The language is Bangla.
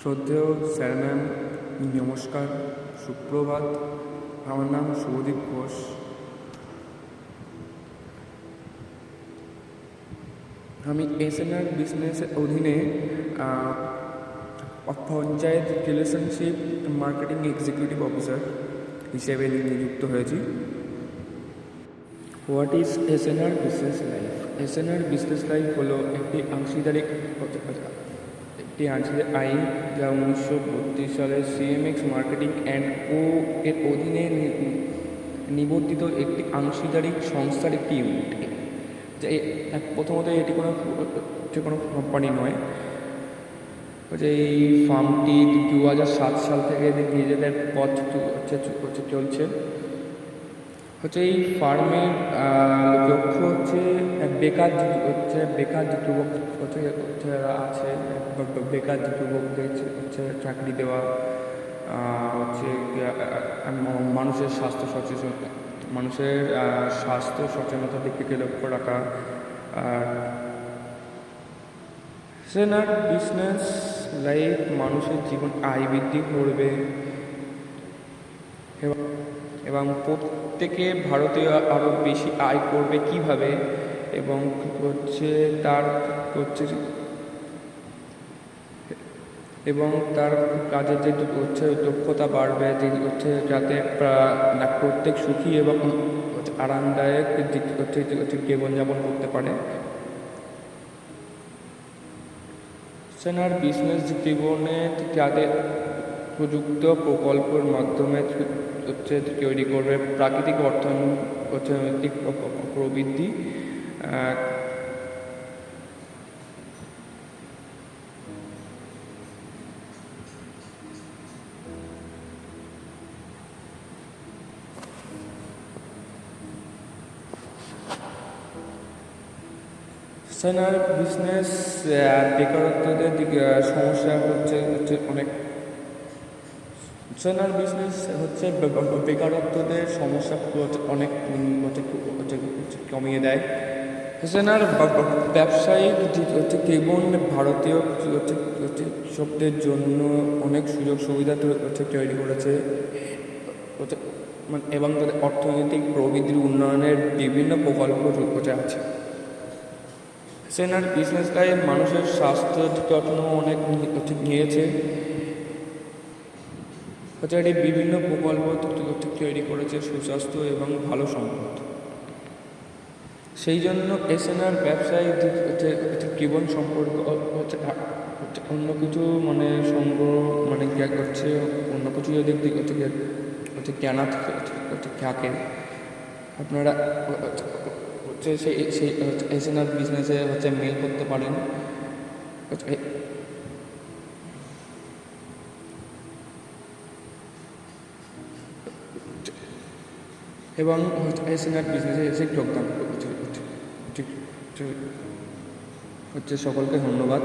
শ্রদ্ধেয় স্যার ম্যাম নমস্কার, সুপ্রভাত। আমার নাম শুভদীপ ঘোষ। আমি এসএনআর বিজনেসের অধীনে panchayat relationship marketing executive officer হিসেবে নিযুক্ত হয়েছি। What is SNR business life SNR business life হলো একটি অংশীদারিক একটি আংশিদারিক আইন যা উনিশশো বত্রিশ সালে সিএমএক্স মার্কেটিং অ্যান্ড ও এর অধীনে নিবন্ধিত একটি আংশীদারিক সংস্থার একটি ইউনিট যে প্রথমত এটি কোনো, হচ্ছে কোনো কোম্পানি নয়। হচ্ছে এই ফার্মটি দু হাজার সাত সাল থেকে নিজেদের পথ হচ্ছে চলছে। হচ্ছে এই ফার্মের লক্ষ্য হচ্ছে বেকার হচ্ছে বেকার যে যুবক হচ্ছে হচ্ছে আছে, বেকার যে যুবকদের হচ্ছে- চাকরি দেওয়া হচ্ছে মানুষের স্বাস্থ্য সচেতন মানুষের স্বাস্থ্য সচেতনতার দিকে লক্ষ্য রাখা, আর সেনার বিজনেস লাইফ মানুষের জীবন আয় বৃদ্ধি করবে। এবং প্রত্যেকে ভারতীয় আরও বেশি আয় করবে কীভাবে? এবং হচ্ছে তার হচ্ছে এবং তার কাজের যে হচ্ছে দক্ষতা বাড়বে যে হচ্ছে যাতে প্রত্যেক সুখী এবং আরামদায়ক জীবনযাপন করতে পারে। সেনার বিজনেস জীবনে যাদের প্রযুক্ত প্রকল্পের মাধ্যমে হচ্ছে তৈরি করবে প্রাকৃতিক অর্থন- অর্থনৈতিক প্র- প্র- প্রবৃদ্ধি সেনার বিজনেস বেকারত্বদের দিকে সমস্যা হচ্ছে হচ্ছে অনেক সেনার বিজনেস হচ্ছে বেকারত্বদের সমস্যা অনেক কমিয়ে দেয়। সেনার ব্যবসায়িক হচ্ছে কেবল ভারতীয় কৃষকদের জন্য অনেক সুযোগ সুবিধা তৈরি করেছে। মানে এবং তাদের অর্থনৈতিক প্রবৃদ্ধির উন্নয়নের বিভিন্ন প্রকল্প হচ্ছে আছে। সেনার বিজনেস লাইফ মানুষের স্বাস্থ্য যত্ন অনেক নিয়েছে। এটি বিভিন্ন প্রকল্প হচ্ছে তৈরি করেছে, সুস্বাস্থ্য এবং ভালো সম্পদ। সেই জন্য এসএনআর ব্যবসায় জীবন সম্পর্ক অন্য কিছু মানে সংগ্রহ মানে কি হচ্ছে অন্য কিছু যদি হচ্ছে থাকে। আপনারা হচ্ছে সেই সেই এসএনআর বিজনেসে হচ্ছে মেল করতে পারেন। এবং এসএনআর বিজনেসে এসে যোগদান হচ্ছে সকলকে ধন্যবাদ।